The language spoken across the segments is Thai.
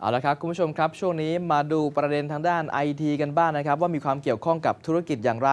เอาละครับคุณผู้ชมครับ ช่วงนี้มาดูประเด็นทางด้านไอทีกันบ้างนะครับ ว่ามีความเกี่ยวข้องกับธุรกิจอย่างไร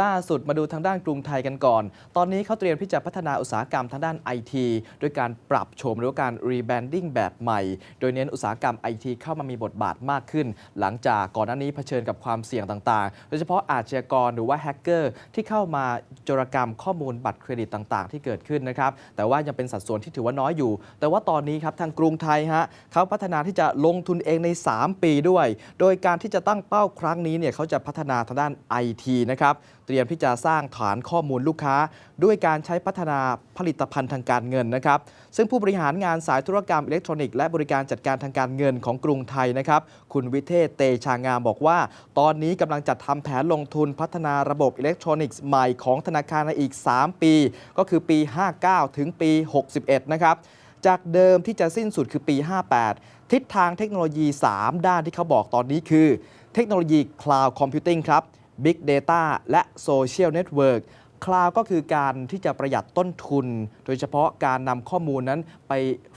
ล่าสุดมาดูทางด้านกรุงไทยกันก่อน ตอนนี้เขาเตรียมที่จะพัฒนาอุตสาหกรรมทางด้านไอทีด้วยการปรับโฉมหรือการรีแบรนดิ้งแบบใหม่ โดยเน้นอุตสาหกรรมไอทีเข้ามามีบทบาทมากขึ้น หลังจากก่อนหน้านี้เผชิญกับความเสี่ยงต่างๆ โดยเฉพาะอาชญากรหรือว่าแฮกเกอร์ที่เข้ามาโจรกรรมข้อมูลบัตรเครดิตต่าง ๆ ที่เกิดขึ้นนะครับแต่ว่ายังเป็นสัดส่วนที่ถือว่าน้อยอยู่ แต่ว่าตอนนี้ครับทางกรุงไทยฮะเขาพัฒนาที่จะลงทุนเองใน 3 ปีด้วย โดยการที่จะตั้งเป้าครั้งนี้เนี่ยเขาจะพัฒนาทางด้าน IT นะครับ เตรียมที่จะสร้างฐานข้อมูลลูกค้า ด้วยการใช้พัฒนาผลิตภัณฑ์ทางการเงินนะครับ ซึ่งผู้บริหารงานสายธุรกรรมอิเล็กทรอนิกส์และบริการจัดการทางการเงินของกรุงไทยนะครับ คุณวิเทศเตชางามบอกว่า ตอนนี้กำลังจัดทำแผนลงทุนพัฒนาระบบอิเล็กทรอนิกส์ใหม่ของธนาคารในอีก 3 ปี ก็คือปี 59 ถึงปี 61 นะครับ จากเดิมที่จะสิ้นสุดคือปี 58 ทิศทางเทคโนโลยี 3 ด้านที่เขาบอกตอนนี้คือ เทคโนโลยี Cloud Computing ครับ Big Data และ Social Network คลาวก็คือการที่จะประหยัดต้นทุน โดยเฉพาะการนำข้อมูลนั้นไป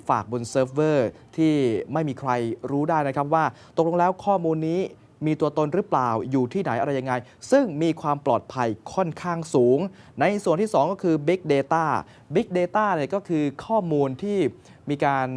ฝากบนเซิร์ฟเวอร์ที่ไม่มีใครรู้ได้นะครับว่าตกลงแล้วข้อมูลนี้ มีตัวตนหรือเปล่าอยู่ที่ไหนอะไรยังไง ซึ่งมีความปลอดภัยค่อนข้างสูง ในส่วนที่ 2 ก็คือ Big Data Big Data เนี่ยก็คือข้อมูลที่มีการ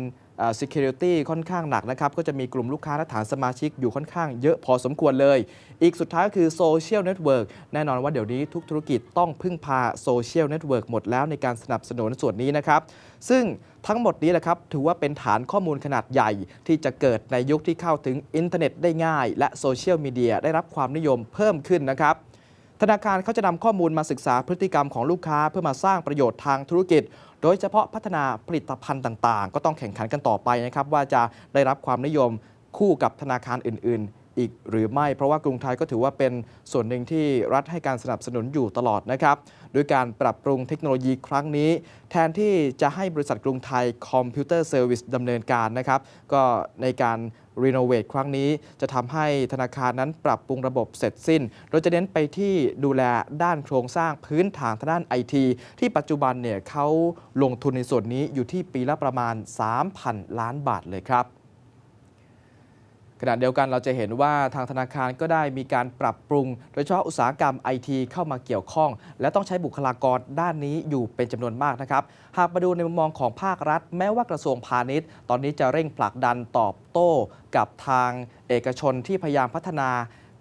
security ค่อนข้างหนักนะครับ ก็จะมีกลุ่มลูกค้าและฐานสมาชิกอยู่ค่อนข้างเยอะพอสมควรเลย อีกสุดท้ายก็คือ Social Network แน่นอนว่าเดี๋ยวนี้ทุกธุรกิจต้องพึ่งพา Social Network หมดแล้วในการสนับสนุนส่วนนี้นะครับ ซึ่งทั้งหมดนี้แหละครับ ถือว่าเป็นฐานข้อมูลขนาดใหญ่ที่จะเกิดในยุคที่เข้าถึงอินเทอร์เน็ตได้ง่าย และโซเชียลมีเดียได้รับความนิยมเพิ่มขึ้นนะครับธนาคารเขาจะนำข้อมูลมาศึกษาพฤติกรรมของลูกค้าเพื่อมาสร้างประโยชน์ทางธุรกิจโดยเฉพาะพัฒนาผลิตภัณฑ์ต่าง ๆ ก็ต้องแข่งขันกันต่อไปนะครับว่าจะได้รับความนิยมคู่กับธนาคารอื่น ๆ อีกหรือไม่ เพราะว่ากรุงไทยก็ถือว่าเป็นส่วนหนึ่งที่รัฐให้การสนับสนุนอยู่ตลอดนะครับโดยการปรับปรุงเทคโนโลยีครั้งนี้ แทนที่จะให้บริษัทกรุงไทยคอมพิวเตอร์เซอร์วิสดำเนินการนะครับก็ในการรีโนเวทครั้งนี้จะทำให้ธนาคารนั้นปรับปรุงระบบเสร็จสิ้น โดยจะเน้นไปที่ดูแลด้านโครงสร้างพื้นฐานทางด้านไอทีที่ปัจจุบันเนี่ยเขาลงทุนในส่วนนี้อยู่ที่ปีละประมาณ 3,000 ล้านบาทเลยครับ ขณะเดียวกันเราจะเห็นว่าทางธนาคารก็ได้มีการปรับปรุง โดยเฉพาะอุตสาหกรรมไอทีเข้ามาเกี่ยวข้อง และต้องใช้บุคลากรด้านนี้อยู่เป็นจำนวนมากนะครับ หากมาดูในมุมมองของภาครัฐ แม้ว่ากระทรวงพาณิชย์ ตอนนี้จะเร่งผลักดันตอบโต้กับทางเอกชนที่พยายามพัฒนา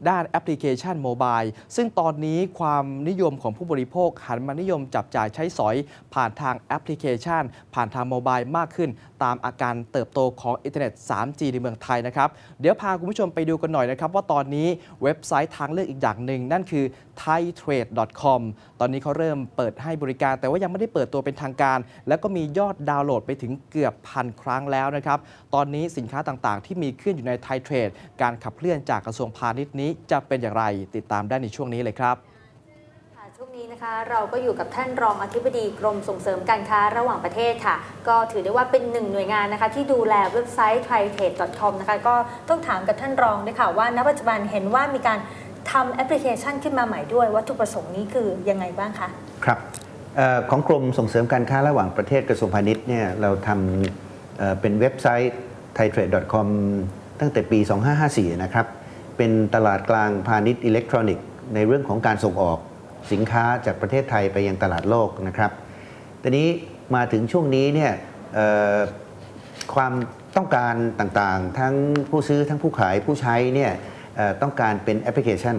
ด้านแอปพลิเคชันโมบายซึ่งตอนนี้ความนิยมของผู้บริโภคหันมานิยมจับจ่ายใช้สอย ผ่านทางแอปพลิเคชัน ผ่านทางโมบายมากขึ้น ตามอาการเติบโตของอินเทอร์เน็ต 3G ในเมืองไทยนะครับ เดี๋ยวพาคุณผู้ชมไปดูกันหน่อยนะครับ ว่าตอนนี้เว็บไซต์ทางเลือกอีกอย่างหนึ่ง นั่นคือ thaitrade.com ตอนนี้เขาเริ่มเปิดให้บริการ แต่ว่ายังไม่ได้เปิดตัวเป็นทางการ แล้วก็มียอดดาวน์โหลดไปถึงเกือบพันครั้งแล้วนะครับตอนนี้สินค้าต่างๆ ที่มีขึ้นอยู่ใน Thai Trade การขับเคลื่อนจากกระทรวงพาณิชย์นี้จะเป็นอย่างไรติดตามได้ในช่วงนี้เลยครับค่ะช่วงนี้นะคะเราก็อยู่กับท่านรองอธิบดีกรมส่งเสริมการค้าระหว่างประเทศค่ะ ก็ถือได้ว่าเป็นหนึ่งหน่วยงานนะคะที่ดูแลเว็บไซต์ t r i t a d e c o m นะคะก็ต้องถามกับท่านรองด้วยค่ะว่าณปัจจุบันเห็นว่ามีการทำแอปพลิเคชันขึ้นมาใหม่ด้วย วัตถุประสงค์นี้คือยังไงบ้างคะครับเออของกรมส่งเสริมการค้าระหว่างประเทศกระทรวงพาณิชย์เนี่ยเราทำเอ่อเป็นเว็บไซต์ thaitrade.com ตั้งแต่ปี 2554 นะครับ เป็นตลาดกลางพาณิชย์อิเล็กทรอนิกส์ในเรื่องของการส่งออกสินค้าจากประเทศไทยไปยังตลาดโลกนะครับทีนี้มาถึงช่วงนี้เนี่ยความต้องการต่างๆ ทั้งผู้ซื้อทั้งผู้ขายผู้ใช้เนี่ยต้องการเป็นแอปพลิเคชัน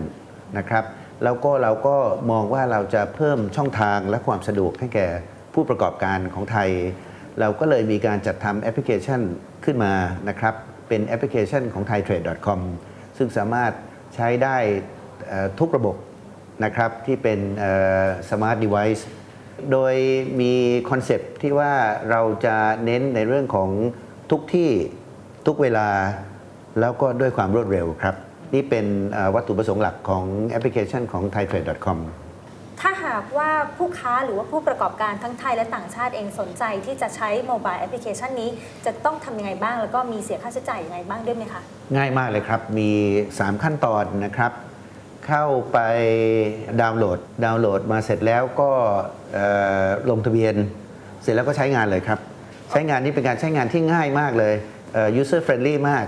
นะครับ แล้วก็เราก็มองว่าเราจะเพิ่มช่องทางและความสะดวกให้แก่ผู้ประกอบการของไทย เราก็เลยมีการจัดทำแอปพลิเคชันขึ้นมานะครับ เป็นแอปพลิเคชันของ thaitrade.com ซึ่งสามารถใช้ได้ทุกระบบนะครับที่เป็นสมาร์ทเดเวิ์โดยมีคอนเซปที่ว่าเราจะเน้นในเรื่องของทุกที่ทุกเวลา แล้วก็ด้วยความรวดเร็วครับ นี่เป็นวัตถุประสงค์หลักของแอปพลิเคชันของ thaitrade.com ากว่าผู้ค้าหรือว่าผู้ประกอบการทั้งไทยและต่างชาติเองสนใจที่จะใช้โมบายแอปพลิเคชันนี้ จะต้องทำยังไงบ้าง แล้วก็มีเสียค่าใช้จ่ายยังไงบ้างด้วยไหมคะ ง่ายมากเลยครับ มี 3 ขั้นตอนนะครับ เข้าไปดาวน์โหลด ดาวน์โหลดมาเสร็จแล้วก็ลงทะเบียน เสร็จแล้วก็ใช้งานเลยครับ ใช้งานนี้เป็นการใช้งานที่ง่ายมากเลย user friendly มาก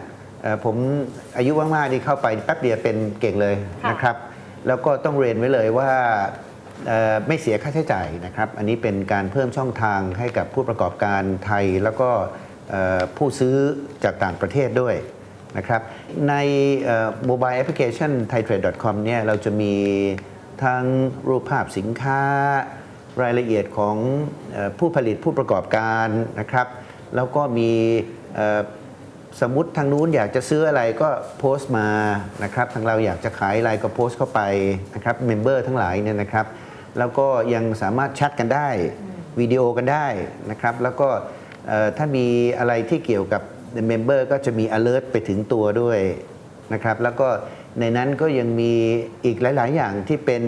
ผมอายุมากๆนี่เข้าไปแป๊บเดียวเป็นเก่งเลยนะครับ แล้วก็ต้องเรียนไว้เลยว่า ไม่เสียค่าใช้จ่ายนะครับ อันนี้เป็นการเพิ่มช่องทางให้กับผู้ประกอบการไทย แล้วก็ผู้ซื้อจากต่างประเทศด้วยนะครับ ในโมบายแอปพลิเคชัน thaitrade.com เนี่ยเราจะมีทั้งรูปภาพสินค้ารายละเอียดของผู้ผลิตผู้ประกอบการนะครับ แล้วก็มีสมมติทางนู้นอยากจะซื้ออะไรก็โพสต์มานะครับ ทางเราอยากจะขายอะไรก็โพสต์เข้าไปนะครับเมมเบอร์ทั้งหลายเนี่ยนะครับ แล้วก็ยังสามารถแชทกันได้วิดีโอกันได้นะครับ แล้วก็เอ่อถ้ามีอะไรที่เกี่ยวกับเมมเบอร์ก็จะมี alert ไปถึงตัวด้วยนะครับ แล้วก็ในนั้นก็ยังมีอีกหลาย ๆ อย่างที่เป็น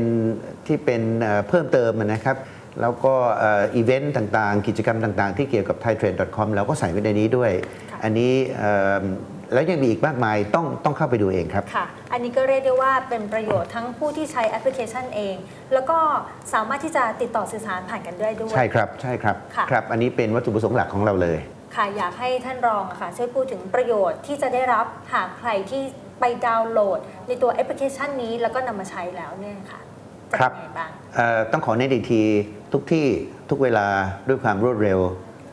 ที่เป็นเอ่อเพิ่มเติมนะครับ แล้วก็อีเวนต์ต่าง ๆ กิจกรรมต่าง ๆ ที่เกี่ยวกับ thaitrade.com เราก็ใส่ไว้ในนี้ด้วยค่ะอันนี้เอิ่ม แล้วยังมีอีกมากมายต้องต้องเข้าไปดูเองครับ ค่ะ อันนี้ก็เรียกได้ว่าเป็นประโยชน์ทั้งผู้ที่ใช้แอปพลิเคชันเอง แล้วก็สามารถที่จะติดต่อสื่อสารผ่านกันด้วยด้วย ใช่ครับใช่ครับค่ะ ครับ อันนี้เป็นวัตถุประสงค์หลักของเราเลย ค่ะอยากให้ท่านรองอะค่ะ ช่วยพูดถึงประโยชน์ที่จะได้รับหากใครที่ไปดาวน์โหลด ในตัวแอปพลิเคชันนี้แล้วก็นำมาใช้แล้วเนี่ยค่ะจะครับ เป็นยังไงบ้าง เอ่อต้องขอเน้นอีกทีทุกที่ทุกเวลาด้วยความรวดเร็ว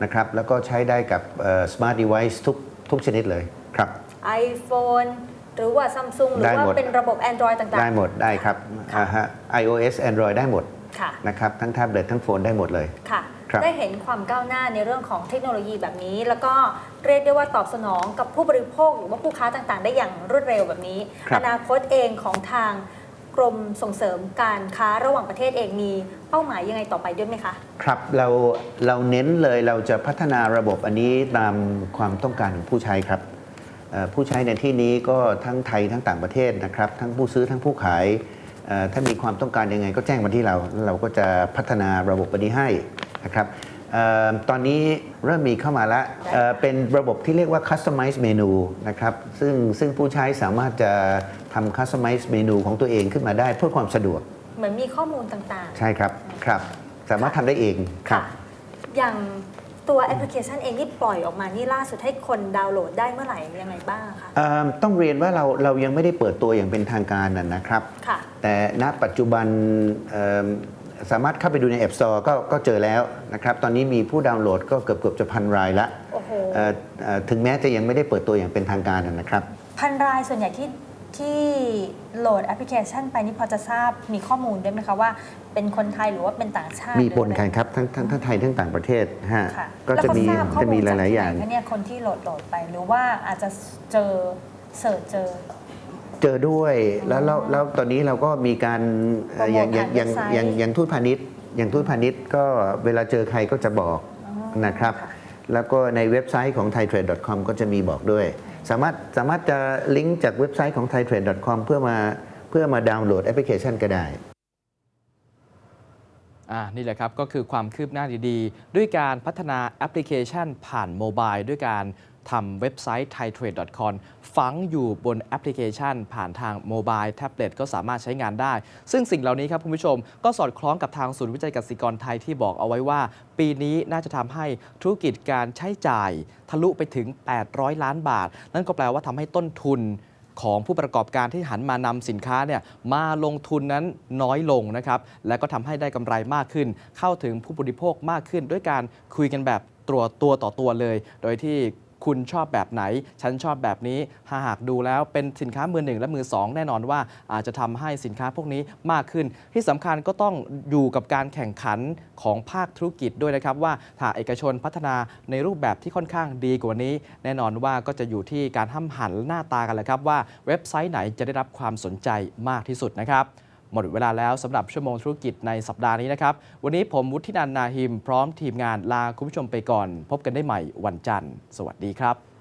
นะครับ แล้วก็ใช้ได้กับเอ่อ smart device ทุกทุกชนิดเลย ครับ iPhone หรือว่า Samsung หรือได้ว่าหมด เป็นระบบ Android ต่างๆ ได้หมดได้ครับค่ะอ่าฮะ iOS Android ได้หมดค่ะ นะครับทั้งแท็บเล็ตทั้งโฟนได้หมดเลย ค่ะ ครับได้เห็นความก้าวหน้าในเรื่องของเทคโนโลยีแบบนี้ แล้วก็เรียกได้ว่าตอบสนองกับผู้บริโภคหรือว่าผู้ค้าต่างๆ ได้อย่างรวดเร็วแบบนี้ ครับ อนาคตเองของทางกรมส่งเสริมการค้าระหว่างประเทศเองมีเป้าหมายยังไงต่อไปด้วยไหมคะ ครับเราเราเน้นเลยเราจะพัฒนาระบบอันนี้ตามความต้องการของผู้ใช้ครับเอ่อ ผู้ใช้ในที่นี้ก็ทั้งไทยทั้งต่างประเทศนะครับ ทั้งผู้ซื้อทั้งผู้ขายเอ่อถ้ามีความต้องการยังไงก็แจ้งมาที่เรา เราก็จะพัฒนาระบบอันนี้ให้นะครับเอ่อตอนนี้เริ่มมีเข้ามาแล้วเอ่อเป็นระบบที่เรียกว่า customize menu นะครับซึ่งซึ่งผู้ใช้สามารถจะทำ customize menu ของตัวเองขึ้นมาได้เพื่อความสะดวก เหมือนมีข้อมูลต่างใช่ครับครับ สามารถทำได้เองๆครับอย่าง ตัวแอปพลิเคชันเองที่ปล่อยออกมานี่ล่าสุดให้คนดาวน์โหลดได้เมื่อไหร่ยังไงบ้างคะเอิ่มต้องเรียนว่าเราเรายังไม่ได้เปิดตัวอย่างเป็นทางการนะนะครับ ค่ะ แต่ณปัจจุบันเอิ่มสามารถเข้าไปดูใน App Store ก็ก็เจอแล้วนะครับ ตอนนี้มีผู้ดาวน์โหลดก็เกือบเกือบจะพันรายละโอ้โห เอ่อเอ่อถึงแม้จะยังไม่ได้เปิดตัวอย่างเป็นทางการนะนะครับ พันรายส่วนใหญ่ที่ ที่โหลดแอปพลิเคชันไปนี่พอจะทราบมีข้อมูลได้ไหมคะว่าเป็นคนไทยหรือว่าเป็นต่างชาติมีปนหรือกัอะนไรครับทั้งทั้งทั้งไทยทั้งต่างประเทศฮะค่ะก็จะมีแล้วเขาทราบข้อจะมีลหลาย ๆ อย่าง จกที่ไนคะเนี่ยคนที่โหลดโหลดไปหรือว่าอาจจะเจอเสิร์ชเจอ เจอด้วยแล้วแล้วแล้วตอนนี้เราก็มีการเอ่ออย่างอย่างอย่างโปรโมทผ่านเว็บไซต์อย่างอย่างทูตพาณิชย์อย่างทูตพาณิชย์ก็เวลาเจอใครก็จะบอกอ๋อนะครับค่ะแล้วก็ในเว็บไซต์ของ thaitrade.com ก็จะมีบอกด้วย สามารถสามารถจะลิงก์จากเว็บไซต์ของ thaitrade.com เพื่อมาเพื่อมาดาวน์โหลดแอปพลิเคชันก็ได้อ่านี่แหละครับ ก็คือความคืบหน้าดีๆ ด้วยการพัฒนาแอปพลิเคชันผ่านโมบายด้วยการ ทำเว็บไซต์ thaitrade.com ฝังอยู่บนแอปพลิเคชัน ผ่านทางโมบายแท็บเล็ตก็สามารถใช้งานได้ ซึ่งสิ่งเหล่านี้ครับคุณผู้ชม ก็สอดคล้องกับทางศูนย์วิจัยกสิกรไทยที่บอกเอาไว้ว่า ปีนี้น่าจะทำให้ธุรกิจการใช้จ่าย ทะลุไปถึง 800 ล้านบาท นั่นก็แปลว่าทำให้ต้นทุนของผู้ประกอบการที่หันมานำสินค้าเนี่ยมาลงทุนนั้นน้อยลงนะครับ และก็ทำให้ได้กำไรมากขึ้น เข้าถึงผู้บริโภคมากขึ้น ด้วยการคุยกันแบบตัวตัวต่อตัวเลย โดยที่ คุณชอบแบบไหน ฉันชอบแบบนี้ถ้าหากดูแล้วเป็นสินค้ามือหนึ่งและมือสองแน่นอนว่าอาจจะทำให้สินค้าพวกนี้มากขึ้น ที่สำคัญก็ต้องอยู่กับการแข่งขันของภาคธุรกิจด้วยนะครับว่าถ้าเอกชนพัฒนาในรูปแบบที่ค่อนข้างดีกว่านี้ แน่นอนว่าก็จะอยู่ที่การห้ำหันหน้าตากันแหละครับว่าเว็บไซต์ไหนจะได้รับความสนใจมากที่สุดนะครับ หมดเวลาแล้วสำหรับชั่วโมงธุรกิจในสัปดาห์นี้นะครับ วันนี้ผมวุฒินันนาหิม พร้อมทีมงานลาคุณผู้ชมไปก่อน พบกันได้ใหม่วันจันทร์ สวัสดีครับ